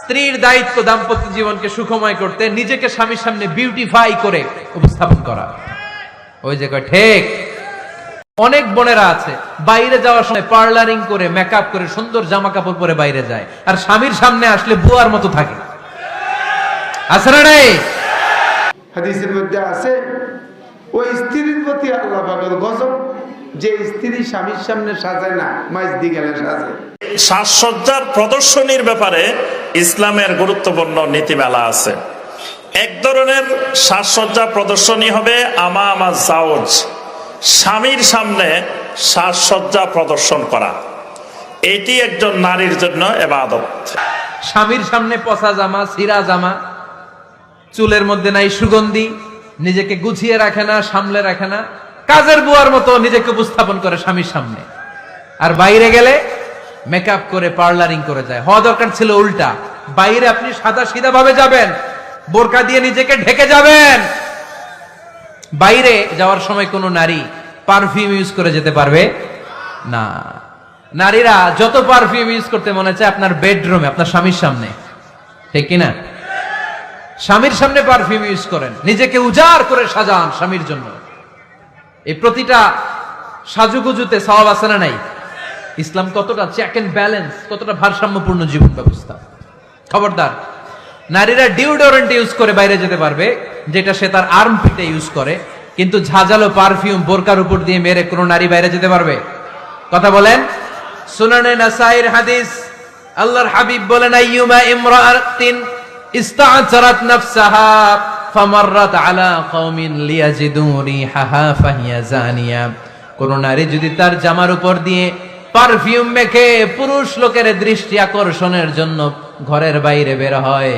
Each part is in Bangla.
স্ত্রীর দায়িত্ব দাম্পত্য জীবনকে সুখময় করতে, নিজেকে স্বামীর সামনে বিউটিফাই করে উপস্থাপন করা। ওই যে ঠিক। অনেক বোনেরা আছে, বাইরে যাওয়ার সময় পার্লারিং করে মেকআপ করে, সুন্দর জামা কাপড় পরে বাইরে যায়, আর স্বামীর সামনে আসলে বুয়ার মতো থাকে। আছে না হাদিসের মধ্যে আছে ওই স্ত্রীর প্রতি আল্লাহ পাকের গজব যে স্ত্রী স্বামীর সামনে সাজায় না মাইজ দি গেলে সাজে। সাজসজ্জার প্রদর্শনীর ব্যাপারে ইসলামের গুরুত্বপূর্ণ নীতিমালা আছে। এক ধরনের সাজসজ্জা প্রদর্শনী হবে আমা আমা জাওজ স্বামীর সামনে সাজসজ্জা প্রদর্শন করা। এটি একজন নারীর জন্য এবাদত। স্বামীর সামনে পচা জামা সিরা জামা চুলের মধ্যে নাই সুগন্ধি নিজেকে গুছিয়ে রাখে না, সামলে রাখে না। কাজের বুয়ার মতো নিজেকে উপস্থাপন করে স্বামীর সামনে। আর বাইরে গেলে মেকআপ করে পার্লারিং করে যায়। হওয়া দরকার ছিল উল্টা। বাইরে আপনি সাদা সিধা ভাবে যাবেন, বোরকা দিয়ে নিজেকে ঢেকে যাবেন। বাইরে যাওয়ার সময় কোনো নারী পারফিউম ইউজ করে যেতে পারবে না। নারীরা যত পারফিউম ইউজ করতে মনে চায় আপনার বেডরুমে আপনার স্বামীর সামনে। ঠিক কিনা? স্বামীর সামনে পারফিউম ইউজ করেন। নিজেকে উজাড় করে সাজান স্বামীর জন্য। এই প্রতিটা সাজুগুজুতে সওয়াব আছে না নাই? ইসলাম কতটা চেক এন্ড ব্যালেন্স কতটা ভারসাম্যপূর্ণ জীবন ব্যবস্থা। খবরদার, নারীরা ডিওডোরেন্ট ইউজ করে বাইরে যেতে পারবে, যেটা সে তার আর্ম পিটে ইউজ করে, কিন্তু ঝাঁঝালো পারফিউম বোরকার উপর দিয়ে মেরে কোনো নারী বাইরে যেতে পারবে। কথা বলেন, সুনানে নাসাইর হাদিস, আল্লাহর হাবিব বলেন, আইয়ুমা ইমরাআতিন ইস্তা'জারাত নাফসাহা ফামাররাত আলা কওমিন লিয়াজিদু রিহাহা ফাহিয়া জানিয়া। কোন নারী যদি তার জামার উপর দিয়ে পারফিউম মেখে পুরুষ লোকের দৃষ্টি আকর্ষণের জন্য ঘরের বাইরে বের হয়,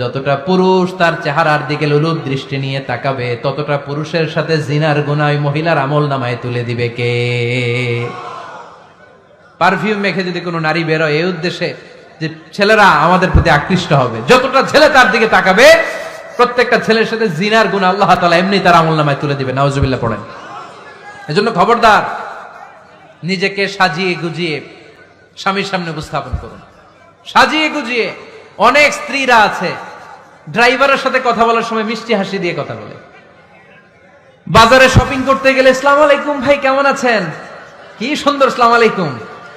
যতটা পুরুষ তার চেহারার দিকে লুলুপ দৃষ্টি নিয়ে তাকাবে, ততটা পুরুষের সাথে জিনার গুনায় মহিলার আমল নামায় তুলে দিবে কে? পারফিউম মেখে যদি কোনো নারী বেরোয় এই উদ্দেশ্যে যে ছেলেরা আমাদের প্রতি আকৃষ্ট হবে। যতটা ছেলে তার দিকে তাকাবে, প্রত্যেকটা ছেলের সাথে জিনার গুণ আল্লাহ তালা এমনি তার আমল নামায় তুলে দিবে নাউজুবিল্লাহ পড়েন। এজন্য খবরদার, নিজেকে সাজিয়ে গুজিয়ে স্বামীর সামনে উপস্থাপন করুন। সাজিয়ে গুজিয়ে অনেক স্ত্রীরা আছে, ড্রাইভারের সাথে কথা বলার সময় মিষ্টি হাসি দিয়ে কথা বলে। বাজারে শপিং করতে গেলে ইসলাম আলাইকুম ভাই, কেমন আছেন? কি সুন্দর ইসলাম আলাইকুম।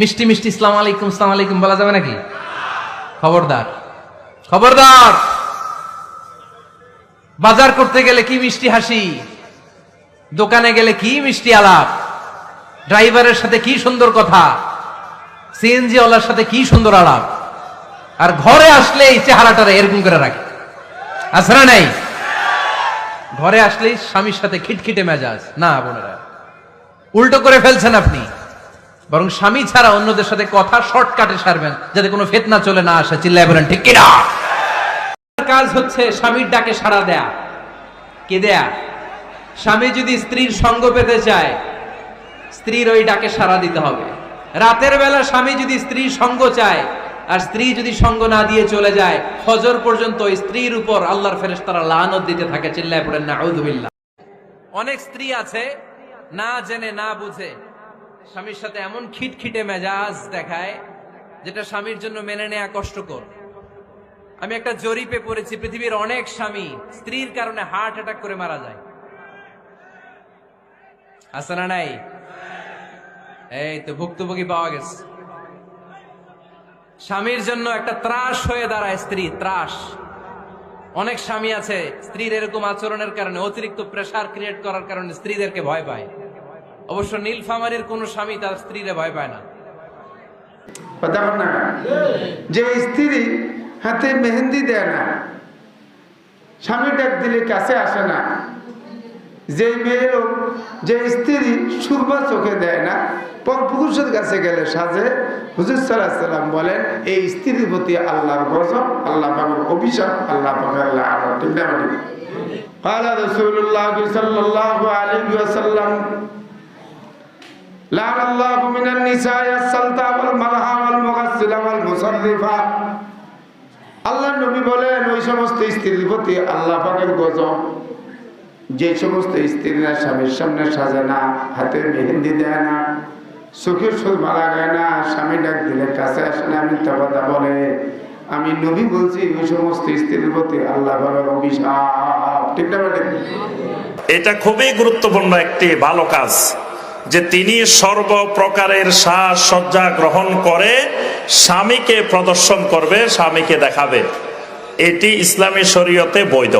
মিষ্টি মিষ্টি ইসলাম আলাইকুম ইসলাম আলাইকুম, বলা যাবে নাকি? খবরদার। খবরদার! বাজার করতে গেলে কি মিষ্টি হাসি? দোকানে গেলে কি মিষ্টি আলাপ? ড্রাইভারের সাথে কি সুন্দর কথা? সিএনজি ওয়ালার সাথে কি সুন্দর আলাপ? আর ঘরে আসলে এই চেহারাটারে এরকম করে রাখে। না নাই? ঘরে আসলেই স্বামীর সাথে খিটখিটে মেজাজ। না, বোনেরা। উল্টো করে ফেলছেন আপনি। বরং স্বামী ছাড়া অন্যদের সাথে কথা শর্টকাটে সারবেন, যাতে কোনো ফেতনা চলে না আসে। চিল্লায় বলেন, ঠিক কিনা? কাজ হচ্ছে স্বামীর ডাকে সাড়া দেয়া। কে দেয়া? স্বামী যদি স্ত্রীর সঙ্গ পেতে চায়, স্ত্রীর ওই ডাকে সাড়া দিতে হবে। রাতের বেলা স্বামী যদি স্ত্রীর সঙ্গ চায়, আর স্ত্রী যদি সঙ্গ না দিয়ে চলে যায় হজর পর্যন্ত স্ত্রীর উপর আল্লাহর ফেরেশতারা লানত দিতে থাকে। চিল্লায় পড়েন না অনেক স্ত্রী আছে, না জেনে, না বুঝে স্বামীর সাথে এমন খিটখিটে মেজাজ দেখায়, যেটা স্বামীর জন্য মেনে নেয়া কষ্টকর। আমি একটা জরিপে পড়েছি, পৃথিবীর অনেক স্বামী স্ত্রীর কারণে হার্ট অ্যাটাক করে মারা যায়। আছে না নাই? এই তো ভুক্তভোগী পাওয়া গেছে। স্বামীর জন্য একটা ত্রাস হয়ে দাঁড়ায় স্ত্রী, ত্রাস। অনেক স্বামী আছে, স্ত্রীর এরকম আচরণের কারণে অতিরিক্ত প্রেসার ক্রিয়েট করার কারণে স্ত্রীদেরকে ভয় পায়। অবশ্য নীলফামারির কোন স্বামী তার স্ত্রীরে ভয় পায় না কথা বল না যে স্ত্রী হাতে মেহেন্দি দেয় না স্বামী ডাক দিলে কাছে আসে না যে মেয়ের যে স্ত্রী সুরমা চোখে দেয় না পর পুরুষের কাছে গেলে সাজে হুজুর সাল্লাহ সাল্লাম বলেন এই স্ত্রীর প্রতি আল্লাহর গজব আল্লাহ পাকের অভিশাপ আল্লাহ পাকের আল্লাহ আল্লাহ ঠিক না ঠিক قال رسول الله صلى الله عليه وسلم لعن الله من النساء السلطة والمرأة والمغسلة والمصرفة আল্লাহ নবী বলেন ওই সমস্ত স্ত্রীর প্রতি আল্লাহ পাকের গজব যে সমস্ত স্ত্রীরা স্বামীর সামনে সাজে না হাতে মেহেন্দি দেয় না চোখের সুরমা লাগায় না স্বামী ডাক দিলে কাছে আসে না মিথ্যা কথা বলে আমি নবী বলছি ওই সমস্ত স্ত্রীর প্রতি আল্লাহ পাকের অভিশাপ ঠিক না ঠিক এটা খুবই গুরুত্বপূর্ণ একটি ভালো কাজ যে তিনি সর্বপ্রকারের সাজ সজ্জা গ্রহণ করে স্বামীকে প্রদর্শন করবে, স্বামীকে দেখাবে। এটি ইসলামী শরীয়তে বৈধ।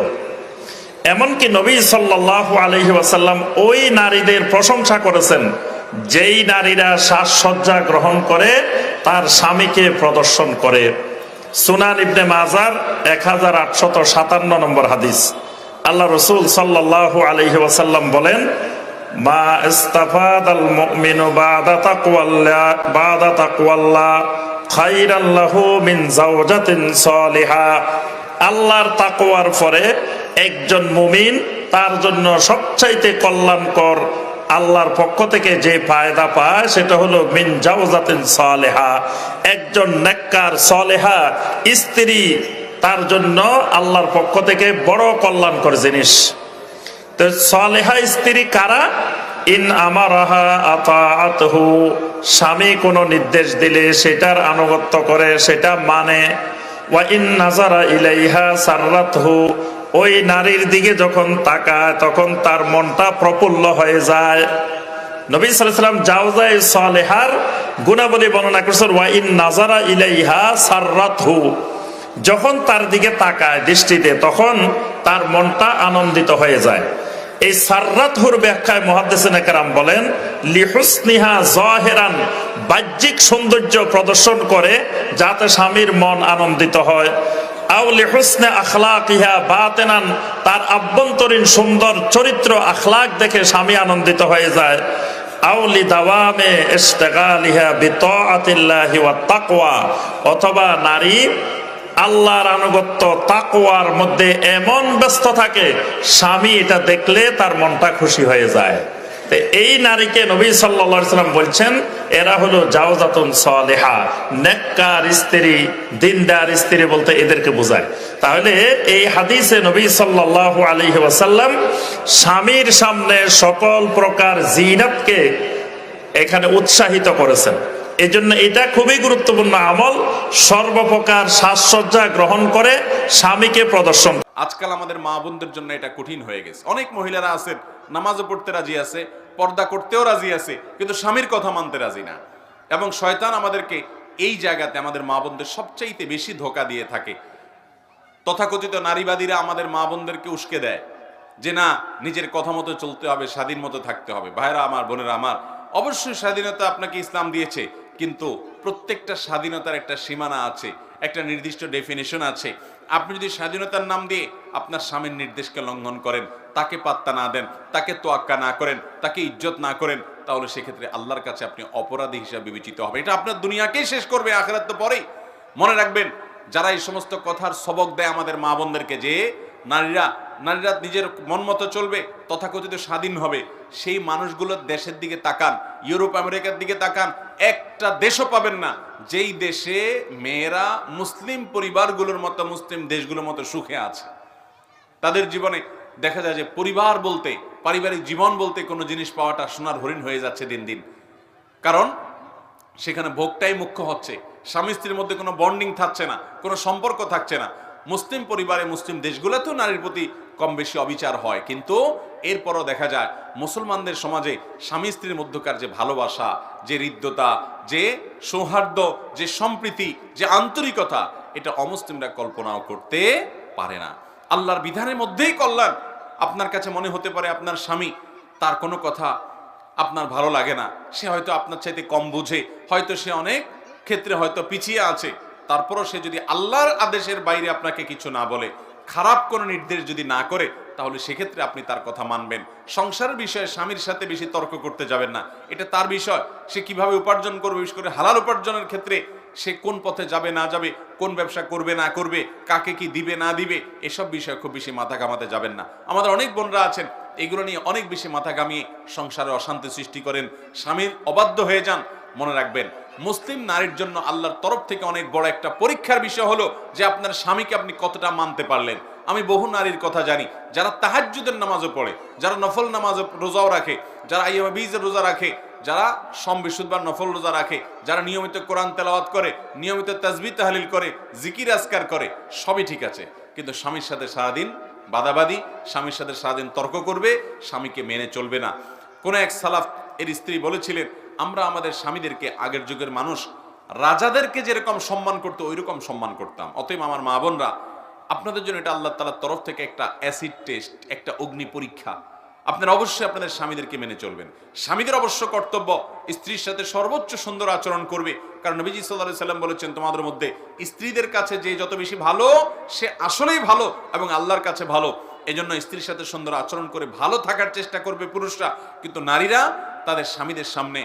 এমনকি নবী সাল্লাহ আলহি ওয়াসাল্লাম ওই নারীদের প্রশংসা করেছেন, যেই নারীরা সাজসজ্জা গ্রহণ করে, তার স্বামীকে প্রদর্শন করে। সুনান ইবনে মাজার এক হাজার আটশত সাতান্ন নম্বর হাদিস। আল্লাহ রসুল সাল্লাহ আলহি ওয়াসাল্লাম বলেন আল্লাহর তাকওয়ার পরে একজন মুমিন তার জন্য সবচাইতে কল্যাণকর আল্লাহর পক্ষ থেকে যে ফায়দা পায় সেটা হলো মিন জাওজাতিন সালেহা। একজন নেককার সালেহা স্ত্রী তার জন্য আল্লাহর পক্ষ থেকে বড় কল্যাণকর জিনিস। তো সালেহা স্ত্রী কারা? ইন আমারাহা আতাআতহু। স্বামী কোনো নির্দেশ দিলে সেটার আনুগত্য করে, সেটা মানে ওয়া ইন নাজারা ইলাইহা সাররাতহু ওই নারীর দিকে যখন তাকায়, তখন তার মনটা প্রফুল্ল হয়ে যায়। নবী সাল্লাম জাওজাই সালেহার গুণাবলী বর্ণনা করছেন, ওয়া ইন নাজারা ইলাইহা সাররাতহু যখন তার দিকে তাকায় দৃষ্টিতে, তখন তার মনটা আনন্দিত হয়ে যায়। এই সাররাতহুর ব্যাখ্যায় মহাদ্দেসিন একরাম বলেন, লিহুসনিহা জহেরান, বাহ্যিক সৌন্দর্য প্রদর্শন করে যাতে স্বামীর মন আনন্দিত হয়। তার আভ্যন্তরীণ সুন্দর চরিত্র আখলাক দেখে স্বামী আনন্দিত হয়ে যায়। আউলি দাওয়ামে ইস্তেগালিহা বিতাআতিল্লাহি ওয়াত তাকওয়া, অথবা নারী আল্লাহর আনুগত্য তাকওয়ার মধ্যে এমন ব্যস্ত থাকে, স্বামী এটা দেখলে তার মনটা খুশি হয়ে যায়। এই নারীকে নবী সাল্লা সাল্লাম বলছেন, এরা হলো জাওজাতুন সালেহা, নেককার স্ত্রী, দিনদার স্ত্রী বলতে এদেরকে বোঝায়। তাহলে এই হাদিসে নবী সাল্লাহ আলহি ওয়াসাল্লাম স্বামীর সামনে সকল প্রকার জিনাতকে এখানে উৎসাহিত করেছেন। এই জন্য এটা খুবই গুরুত্বপূর্ণ আমল। সর্বপ্রকার সাজসজ্জা গ্রহণ করে স্বামীকে প্রদর্শন আজকাল আমাদের মা বোনদের জন্য এটা কঠিন হয়ে গেছে। অনেক মহিলারা আছেন নামাজও পড়তে রাজি আছে, পর্দা করতেও রাজি আছে, কিন্তু স্বামীর কথা মানতে রাজি না। এবং শয়তান আমাদেরকে এই জায়গাতে আমাদের মা বোনদের সবচাইতে বেশি ধোকা দিয়ে থাকে। তথাকথিত নারীবাদীরা আমাদের মা বোনদেরকে উস্কে দেয় যে, না, নিজের কথা মতো চলতে হবে, স্বাধীন মতো থাকতে হবে। ভাইরা আমার, বোনেরা আমার, অবশ্যই স্বাধীনতা আপনাকে ইসলাম দিয়েছে। কিন্তু প্রত্যেকটা স্বাধীনতার একটা সীমানা আছে, একটা নির্দিষ্ট ডেফিনেশন আছে। আপনি যদি স্বাধীনতার নাম দিয়ে আপনার স্বামীর নির্দেশকে লঙ্ঘন করেন, তাকে পাত্তা না দেন, তাকে তোয়াক্কা না করেন, তাকে ইজ্জত না করেন, তাহলে সেক্ষেত্রে আল্লাহর কাছে আপনি অপরাধী হিসাবে বিবেচিত হবে এটা আপনার দুনিয়াকেই শেষ করবে, আখেরাত তো পরেই। মনে রাখবেন, যারা এই সমস্ত কথার সবক দেয় আমাদের মা বোনদেরকে যে, নারীরা নারীরা নিজের মন মতো চলবে, তথাকথিত স্বাধীন হবে। সেই মানুষগুলোর দেশের দিকে তাকান, ইউরোপ, আমেরিকার দিকে তাকান একটা দেশও পাবেন না। যেই দেশে মেয়েরা মুসলিম পরিবারগুলোর মতো, মুসলিম দেশগুলোর মতো সুখে আছে। তাদের জীবনে দেখা যায় যে পরিবার বলতে, পারিবারিক জীবন বলতে কোনো জিনিস পাওয়াটা সোনার হরিণ হয়ে যাচ্ছে দিন দিন। কারণ সেখানে ভোগটাই মুখ্য হচ্ছে। স্বামী স্ত্রীর মধ্যে কোনো বন্ডিং থাকছে না, কোনো সম্পর্ক থাকছে না। মুসলিম পরিবারে মুসলিম দেশগুলোতেও নারীর প্রতি কম বেশি অবিচার হয়। কিন্তু এরপরও দেখা যায়, মুসলমানদের সমাজে স্বামী স্ত্রীর মধ্যকার যে ভালোবাসা, যে হৃদ্যতা, যে সৌহার্দ্য, যে সম্প্রীতি, যে আন্তরিকতা, এটা অমুসলিমরা কল্পনাও করতে পারে না। আল্লাহর বিধানের মধ্যেই কল্যাণ। আপনার কাছে মনে হতে পারে আপনার স্বামী, তার কোনো কথা আপনার ভালো লাগে না। সে হয়তো আপনার চাইতে কম বুঝে, হয়তো সে অনেক ক্ষেত্রে হয়তো পিছিয়ে আছে। তারপরও সে যদি আল্লাহর আদেশের বাইরে আপনাকে কিছু না বলে, খারাপ কোনো নির্দেশ যদি না করে, তাহলে সেক্ষেত্রে আপনি তার কথা মানবেন। সংসার বিষয়ে স্বামীর সাথে বেশি তর্ক করতে যাবেন না। এটা তার বিষয়। সে কীভাবে উপার্জন করবে, বিশেষ করে হালাল উপার্জনের ক্ষেত্রে সে কোন পথে যাবে, না যাবে, কোন ব্যবসা করবে, না করবে, কাকে কি দিবে, না দিবে, এসব বিষয়ে খুব বেশি মাথা ঘামাতে যাবেন না। আমাদের অনেক বোনরা আছেন, এগুলো নিয়ে অনেক বেশি মাথা ঘামিয়ে সংসারে অশান্তি সৃষ্টি করেন। স্বামীর অবাধ্য হয়ে যান, মনে রাখবেন। মুসলিম নারীর জন্য আল্লাহর তরফ থেকে অনেক বড় একটা পরীক্ষার বিষয় হলো যে আপনার স্বামীকে আপনি কতটা মানতে পারলেন। আমি বহু নারীর কথা জানি, যারা তাহাজ্জুদের নামাজও পড়ে, যারা নফল নামাজ রোজাও রাখে, যারা আইয়ামা বীজের রোজা রাখে, যারা সম বিশুদ্ধবার নফল রোজা রাখে, যারা নিয়মিত কোরআন তেলাওয়াত করে, নিয়মিত তাজবি তাহলিল করে, জিকির আসকার করে, সবই ঠিক আছে। কিন্তু স্বামীর সাথে সারাদিন বাদাবাদি, স্বামীর সাথে সারাদিন তর্ক করবে, স্বামীকে মেনে চলবে না। কোনো এক সালাফ এর স্ত্রী বলেছিলেন আমরা আমাদের স্বামীদেরকে আগের যুগের মানুষ, রাজাদেরকে যেরকম সম্মান করতো ওই রকম সম্মান করতাম। অতএব আমার মা বোনরা, আপনাদের জন্য এটা আল্লাহ তালার তরফ থেকে একটা অ্যাসিড টেস্ট একটা অগ্নি পরীক্ষা। আপনারা অবশ্যই আপনাদের স্বামীদেরকে মেনে চলবেন। স্বামীদের অবশ্য কর্তব্য, স্ত্রীর সাথে সর্বোচ্চ সুন্দর আচরণ করবে। কারণ নবীজি সাল্লাহ সাল্লাম বলেছেন, তোমাদের মধ্যে স্ত্রীদের কাছে যে যত বেশি ভালো, সে আসলেই ভালো এবং আল্লাহর কাছে ভালো। এজন্য স্ত্রীর সাথে সুন্দর আচরণ করে ভালো থাকার চেষ্টা করবে পুরুষরা। কিন্তু নারীরা তাদের স্বামীদের সামনে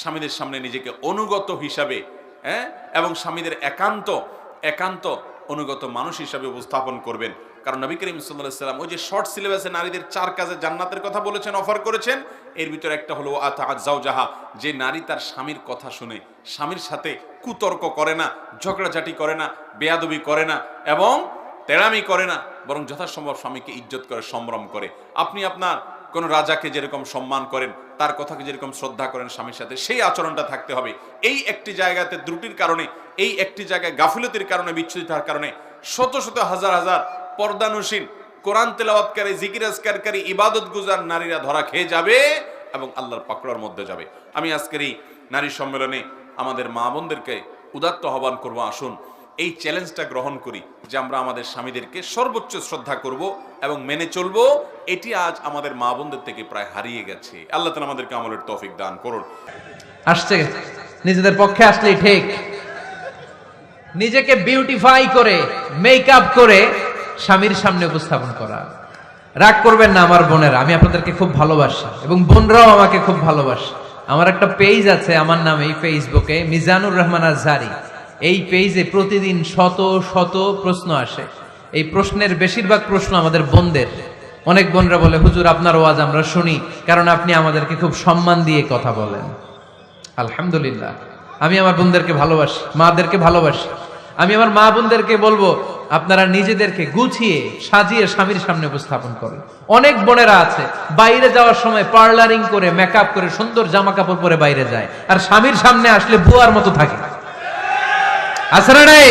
স্বামীদের সামনে নিজেকে অনুগত হিসাবে হ্যাঁ? এবং স্বামীদের একান্ত একান্ত অনুগত মানুষ হিসাবে উপস্থাপন করবেন। কারণ নবী করিম সাল্লাম ওই যে শর্ট সিলেবাসে নারীদের চার কাজে জান্নাতের কথা বলেছেন অফার করেছেন, এর ভিতরে একটা হলো আতা আজাও যাহা যে নারী তার স্বামীর কথা শুনে, স্বামীর সাথে কুতর্ক করে না, ঝগড়াঝাটি করে না, বেয়াদবি করে না, এবং তেড়ামি করে না, বরং যথাসম্ভব স্বামীকে ইজ্জত করে, সম্ভ্রম করে। আপনি আপনার কোন রাজাকে যেরকম সম্মান করেন, তার কথাকে যেরকম শ্রদ্ধা করেন স্বামীর সাথে, সেই আচরণটা থাকতে হবে। এই একটি জায়গাতে ত্রুটির কারণে, এই একটি জায়গায় গাফিলতির কারণে বিচ্ছুরিতার কারণে শত শত হাজার হাজার পর্দানুসীন, কোরআন তেলাওয়াতকারী জিকিরাজকারী ইবাদত গুজার নারীরা ধরা খেয়ে যাবে এবং আল্লাহর পাকড়ার মধ্যে যাবে। আমি আজকের এই নারী সম্মেলনে আমাদের মা বোনদেরকে উদাত্ত আহ্বান করব, আসুন এই চ্যালেঞ্জটা গ্রহণ করি যে আমরা আমাদের স্বামীদেরকে সর্বোচ্চ শ্রদ্ধা করব এবং মেনে চলবো। এটি আজ আমাদের মা বোনদের থেকে প্রায় হারিয়ে গেছে। আল্লাহ তালা আমাদেরকে আমলের তৌফিক দান করুন। আসছে। নিজেদের পক্ষে আসলেই ঠিক। নিজেকে বিউটিফাই করে মেকআপ করে স্বামীর সামনে উপস্থাপন করা। রাগ করবেন না আমার বোনেরা, আমি আপনাদেরকে খুব ভালোবাসি এবং বোনরাও আমাকে খুব ভালোবাসে। আমার একটা পেজ আছে, আমার নামে ফেসবুকে মিজানুর রহমান আজহারি। এই পেজে প্রতিদিন শত শত প্রশ্ন আসে। এই প্রশ্নের বেশিরভাগ প্রশ্ন আমাদের বোনদের। অনেক বোনরা বলে, হুজুর, আপনার ওয়াজ আমরা শুনি, কারণ আপনি আমাদেরকে খুব সম্মান দিয়ে কথা বলেন। আলহামদুলিল্লাহ। আমি আমার বোনদেরকে ভালোবাসি, মাদেরকে ভালোবাসি। আমি আমার মা বোনদেরকে বলব, আপনারা নিজেদেরকে গুছিয়ে সাজিয়ে স্বামীর সামনে উপস্থাপন করেন। অনেক বোনেরা আছে, বাইরে যাওয়ার সময় পার্লারিং করে মেকআপ করে, সুন্দর জামা কাপড় পরে বাইরে যায়, আর স্বামীর সামনে আসলে বুয়ার মতো থাকে। আছে না নাই